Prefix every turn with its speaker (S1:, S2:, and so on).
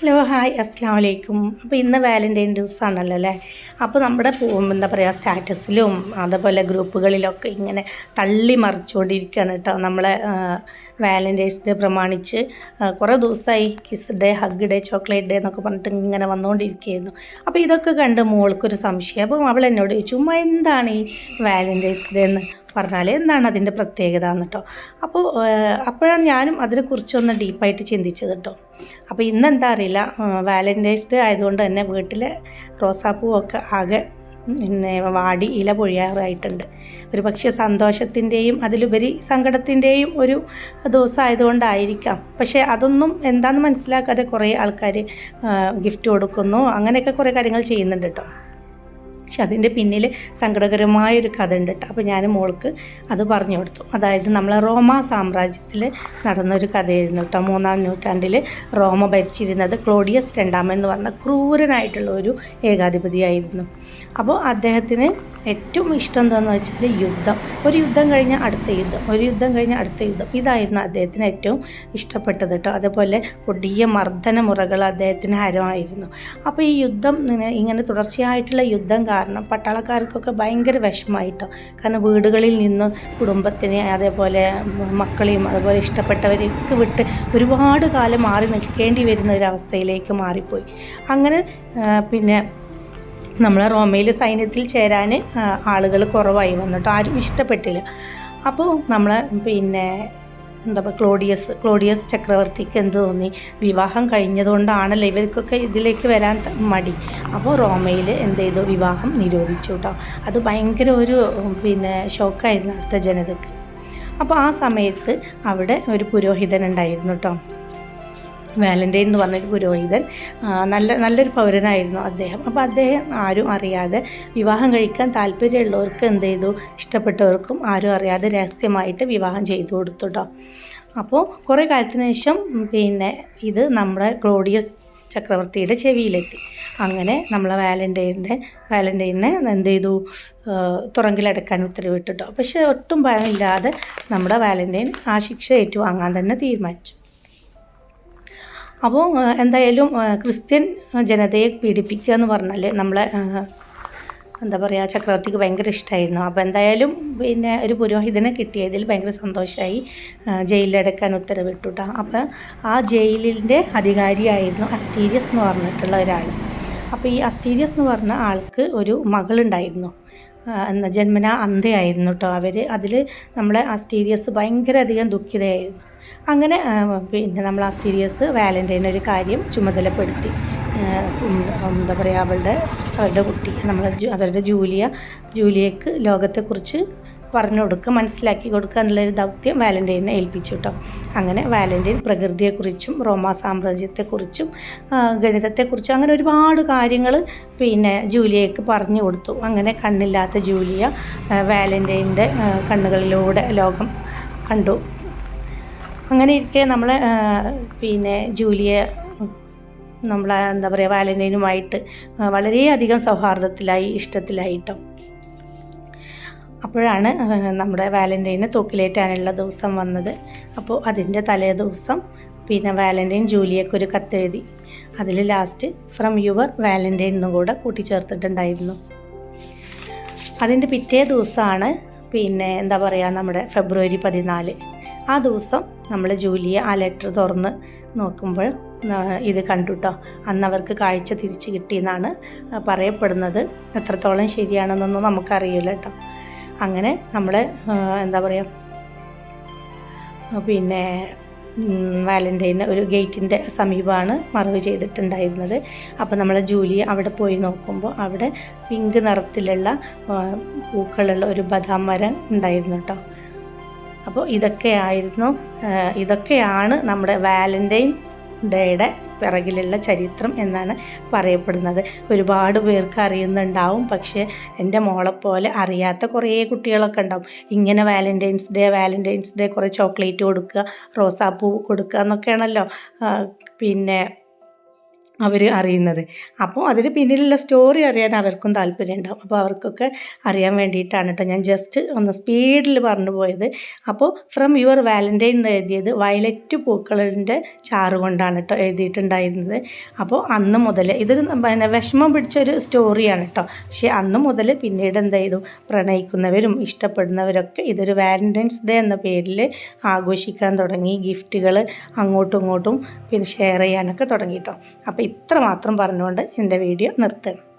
S1: Hello hi അസ്സാം വലൈക്കും അപ്പോൾ ഇന്ന് വാലന്റൈൻ ദിവസമാണല്ലോ അല്ലേ? അപ്പോൾ നമ്മുടെ എന്താ പറയുക സ്റ്റാറ്റസിലും അതേപോലെ ഗ്രൂപ്പുകളിലൊക്കെ ഇങ്ങനെ തള്ളി മറിച്ചുകൊണ്ടിരിക്കുകയാണ് കേട്ടോ നമ്മളെ വാലന്റൈൻസ് ഡേ പ്രമാണിച്ച്. കുറേ ദിവസമായി kiss day hug day chocolate day എന്നൊക്കെ പറഞ്ഞിട്ട് ഇങ്ങനെ വന്നുകൊണ്ടിരിക്കുകയായിരുന്നു അപ്പോൾ ഇതൊക്കെ കണ്ട് മോൾക്കൊരു സംശയം. അപ്പം അവൾ എന്നോട് ചോദിച്ചു ഉമ്മ എന്താണ് ഈ വാലന്റൈൻസ് ഡേ എന്ന് പറഞ്ഞാൽ എന്താണ് അതിന്റെ പ്രത്യേകത എന്ന് കേട്ടോ അപ്പോൾ അപ്പോഴാണ് ഞാനും അതിനെക്കുറിച്ചൊന്ന് ഡീപ്പായിട്ട് ചിന്തിച്ചത് കേട്ടോ അപ്പോൾ ഇന്ന് എന്താ അറിയില്ല വാലന്റൈൻസ് ഡേ ആയതുകൊണ്ട് തന്നെ വീട്ടിലെ റോസാപ്പൂവൊക്കെ ആകെ പിന്നെ വാടി ഇല പൊഴിയാറായിട്ടുണ്ട്. ഒരു പക്ഷേ സന്തോഷത്തിന്റെയും അതിലുപരി സങ്കടത്തിന്റെയും ഒരു ദിവസമായതുകൊണ്ടായിരിക്കാം പക്ഷേ അതൊന്നും എന്താണെന്ന് മനസ്സിലാക്കാതെ കുറേ ആൾക്കാർ ഗിഫ്റ്റ് കൊടുക്കുന്നു അങ്ങനെയൊക്കെ കുറേ കാര്യങ്ങൾ ചെയ്യുന്നുണ്ട് കേട്ടോ പക്ഷെ അതിന്റെ പിന്നിൽ സങ്കടകരമായ ഒരു കഥ ഉണ്ട് കേട്ടോ. അപ്പോൾ ഞാൻ മോൾക്ക് അത് പറഞ്ഞു കൊടുത്തു. അതായത് നമ്മളെ റോമ സാമ്രാജ്യത്തിൽ നടന്നൊരു കഥയായിരുന്നു കേട്ടോ. മൂന്നാം നൂറ്റാണ്ടിൽ റോമ ഭരിച്ചിരുന്നത് ക്ലോഡിയസ് രണ്ടാമൻ എന്ന് പറഞ്ഞ ക്രൂരനായിട്ടുള്ള ഒരു ഏകാധിപതിയായിരുന്നു. അപ്പോൾ അദ്ദേഹത്തിന് ഏറ്റവും ഇഷ്ടം എന്താണെന്ന് വെച്ചാൽ യുദ്ധം. ഒരു യുദ്ധം കഴിഞ്ഞാൽ അടുത്ത യുദ്ധം. ഒരു യുദ്ധം കഴിഞ്ഞാൽ അടുത്ത യുദ്ധം. ഇതായിരുന്നു അദ്ദേഹത്തിന് ഏറ്റവും ഇഷ്ടപ്പെട്ടത് കേട്ടോ. അതേപോലെ കൊടിയ മർദ്ദന മുറകൾ അദ്ദേഹത്തിന് ഹരമായിരുന്നു. അപ്പോൾ ഈ യുദ്ധം ഇങ്ങനെ- തുടർച്ചയായിട്ടുള്ള യുദ്ധം പട്ടാളക്കാർക്കൊക്കെ ഭയങ്കര വിഷമമായിട്ടോ. കാരണം വീടുകളിൽ നിന്ന് കുടുംബത്തിനെ അതേപോലെ മക്കളെയും അതുപോലെ ഇഷ്ടപ്പെട്ടവരെയൊക്കെ വിട്ട് ഒരുപാട് കാലം മാറി നിൽക്കേണ്ടി വരുന്ന ഒരവസ്ഥയിലേക്ക് മാറിപ്പോയി. അങ്ങനെ പിന്നെ നമ്മളെ റോമയിൽ സൈന്യത്തിൽ ചേരാൻ ആളുകൾ കുറവായി വന്നിട്ടോ. ആരും ഇഷ്ടപ്പെട്ടില്ല. അപ്പോൾ നമ്മളെ പിന്നെ എന്താ പറയുക ക്ലോഡിയസ് ക്ലോഡിയസ് ചക്രവർത്തിക്ക് എന്ത് തോന്നി? വിവാഹം കഴിഞ്ഞതുകൊണ്ടാണല്ലോ ഇവർക്കൊക്കെ ഇതിലേക്ക് വരാൻ മടി. അപ്പോൾ റോമയിൽ എന്ത് ചെയ്തു? വിവാഹം നിരോധിച്ചു കേട്ടോ അത് ഭയങ്കര ഒരു പിന്നെ ഷോക്കായിരുന്നു അടുത്ത ജനതയ്ക്ക്. അപ്പോൾ ആ സമയത്ത് അവിടെ ഒരു പുരോഹിതൻ ഉണ്ടായിരുന്നു കേട്ടോ വാലന്റൈൻ എന്ന് പറഞ്ഞൊരു പുരോഹിതൻ നല്ല നല്ലൊരു പൗരനായിരുന്നു അദ്ദേഹം. അപ്പോൾ അദ്ദേഹം ആരും അറിയാതെ വിവാഹം കഴിക്കാൻ താല്പര്യമുള്ളവർക്ക് എന്ത് ചെയ്തു? ഇഷ്ടപ്പെട്ടവർക്കും ആരും അറിയാതെ രഹസ്യമായിട്ട് വിവാഹം ചെയ്തു കൊടുത്തു കേട്ടോ അപ്പോൾ കുറേ കാലത്തിന് ശേഷം പിന്നെ ഇത് നമ്മുടെ ക്ലോഡിയസ് ചക്രവർത്തിയുടെ ചെവിയിലെത്തി. അങ്ങനെ നമ്മളെ വാലന്റൈന്റെ വാലന്റൈനെ എന്ത് ചെയ്തു? തുറങ്കിലടക്കാൻ ഉത്തരവിട്ടു കേട്ടോ പക്ഷേ ഒട്ടും ഭയമില്ലാതെ നമ്മുടെ വാലന്റൈൻ ആ ശിക്ഷ ഏറ്റുവാങ്ങാൻ തന്നെ തീരുമാനിച്ചു. അപ്പോൾ എന്തായാലും ക്രിസ്ത്യൻ ജനതയെ പീഡിപ്പിക്കുക എന്ന് പറഞ്ഞാൽ നമ്മളെ എന്താ പറയുക ചക്രവർത്തിക്ക് ഭയങ്കര ഇഷ്ടമായിരുന്നു അപ്പോൾ എന്തായാലും പിന്നെ ഒരു പുരോഹിതനെ കിട്ടിയതിൽ ഭയങ്കര സന്തോഷമായി ജയിലിലടക്കാൻ ഉത്തരവിട്ടു അപ്പോൾ ആ ജയിലിന്റെ അധികാരിയായിരുന്നു അസ്റ്റീരിയസ് എന്ന് പറഞ്ഞിട്ടുള്ള ഒരാൾ അപ്പോൾ ഈ അസ്റ്റീരിയസ് എന്ന് പറഞ്ഞ ആൾക്ക് ഒരു മകളുണ്ടായിരുന്നു. എന്ന ജന്മന അന്ധയായിരുന്നു കേട്ടോ അവർ അതിൽ നമ്മളെ അസ്റ്റീരിയസ് ഭയങ്കര അധികം ദുഃഖിതയായിരുന്നു. അങ്ങനെ പിന്നെ നമ്മൾ ആ സ്റ്റീരിയസ് വാലന്റൈൻ ഒരു കാര്യം ചുമതലപ്പെടുത്തി. എന്താ പറയുക അവളുടെ അവരുടെ കുട്ടി നമ്മൾ അവരുടെ ജൂലിയ ജൂലിയക്ക് ലോകത്തെക്കുറിച്ച് പറഞ്ഞു കൊടുക്കുക മനസ്സിലാക്കി കൊടുക്കുക എന്നുള്ളൊരു ദൗത്യം വാലന്റൈനെ ഏൽപ്പിച്ചു കേട്ടോ അങ്ങനെ വാലന്റൈൻ പ്രകൃതിയെക്കുറിച്ചും റോമാ സാമ്രാജ്യത്തെക്കുറിച്ചും ഗണിതത്തെക്കുറിച്ചും അങ്ങനെ ഒരുപാട് കാര്യങ്ങൾ പിന്നെ ജൂലിയക്ക് പറഞ്ഞു കൊടുത്തു. അങ്ങനെ കണ്ണില്ലാത്ത ജൂലിയ വാലന്റൈന്റെ കണ്ണുകളിലൂടെ ലോകം കണ്ടു. അങ്ങനെ ഇരിക്കെ നമ്മൾ പിന്നെ ജൂലിയെ നമ്മളെ എന്താ പറയുക വാലന്റൈനുമായിട്ട് വളരെയധികം സൗഹാർദ്ദത്തിലായി ഇഷ്ടത്തിലായിട്ടോ. അപ്പോഴാണ് നമ്മുടെ വാലന്റൈനെ തൂക്കിലേറ്റാനുള്ള ദിവസം വന്നത്. അപ്പോൾ അതിന്റെ തലേ ദിവസം പിന്നെ വാലന്റൈൻ ജൂലിയക്ക് ഒരു കത്തെഴുതി. അതിൽ ലാസ്റ്റ് ഫ്രം യുവർ വാലന്റൈൻ എന്നും കൂടെ കൂട്ടിച്ചേർത്തിട്ടുണ്ടായിരുന്നു. അതിന്റെ പിറ്റേ ദിവസമാണ് പിന്നെ എന്താ പറയുക നമ്മുടെ ഫെബ്രുവരി പതിനാല്. ആ ദിവസം നമ്മൾ ജൂലിയ ആ ലെറ്റർ തുറന്ന് നോക്കുമ്പോൾ ഇത് കണ്ടു കേട്ടോ അന്ന് അവർക്ക് കാഴ്ച തിരിച്ചു കിട്ടിയെന്നാണ് പറയപ്പെടുന്നത്. എത്രത്തോളം ശരിയാണെന്നൊന്നും നമുക്കറിയില്ല കേട്ടോ അങ്ങനെ നമ്മൾ എന്താ പറയുക പിന്നെ വാലന്റൈന് ഒരു ഗേറ്റിന്റെ സമീപമാണ് മറവ് ചെയ്തിട്ടുണ്ടായിരുന്നത്. അപ്പോൾ നമ്മൾ ജൂലി അവിടെ പോയി നോക്കുമ്പോൾ അവിടെ പിങ്ക് നിറത്തിലുള്ള പൂക്കളുള്ള ഒരു ബദാം മരം ഉണ്ടായിരുന്നു കേട്ടോ അപ്പോൾ ഇതൊക്കെയായിരുന്നു ഇതൊക്കെയാണ് നമ്മുടെ വാലന്റൈൻ ഡേയുടെ പിറകിലുള്ള ചരിത്രം എന്നാണ് പറയപ്പെടുന്നത്. ഒരുപാട് പേർക്ക് അറിയുന്നുണ്ടാവും പക്ഷേ എന്റെ മോളെപ്പോലെ അറിയാത്ത കുറേ കുട്ടികളൊക്കെ ഉണ്ടാവും. ഇങ്ങനെ വാലന്റൈൻസ് ഡേ വാലന്റൈൻസ് ഡേ കുറേ ചോക്ലേറ്റ് കൊടുക്കുക റോസാപ്പൂ കൊടുക്കുക എന്നൊക്കെയാണല്ലോ. പിന്നെ അവർ അറിയുന്നത്. അപ്പോൾ അതിന് പിന്നിലുള്ള സ്റ്റോറി അറിയാൻ അവർക്കും താല്പര്യം ഉണ്ടാവും അപ്പോൾ അവർക്കൊക്കെ അറിയാൻ വേണ്ടിയിട്ടാണ് കേട്ടോ ഞാൻ ജസ്റ്റ് ഒന്ന് സ്പീഡിൽ പറഞ്ഞു പോയത്. അപ്പോൾ ഫ്രം യുവർ വാലന്റൈൻ എഴുതിയത് വയലറ്റ് പൂക്കളിന്റെ ചാറ് കൊണ്ടാണ് കേട്ടോ എഴുതിയിട്ടുണ്ടായിരുന്നത്. അപ്പോൾ അന്ന് മുതൽ ഇത് പിന്നെ വിഷമം പിടിച്ചൊരു സ്റ്റോറിയാണ് കേട്ടോ പക്ഷേ അന്ന് മുതൽ പിന്നീട് എന്ത് ചെയ്തു? പ്രണയിക്കുന്നവരും ഇഷ്ടപ്പെടുന്നവരൊക്കെ ഇതൊരു വാലന്റൈൻസ് ഡേ എന്ന പേരിൽ ആഘോഷിക്കാൻ തുടങ്ങി. ഗിഫ്റ്റുകൾ അങ്ങോട്ടും ഇങ്ങോട്ടും പിന്നെ ഷെയർ ചെയ്യാനൊക്കെ തുടങ്ങി കേട്ടോ അപ്പോൾ ഇത്ര മാത്രം പറഞ്ഞുകൊണ്ട് എന്റെ വീഡിയോ നിർത്തുന്നു.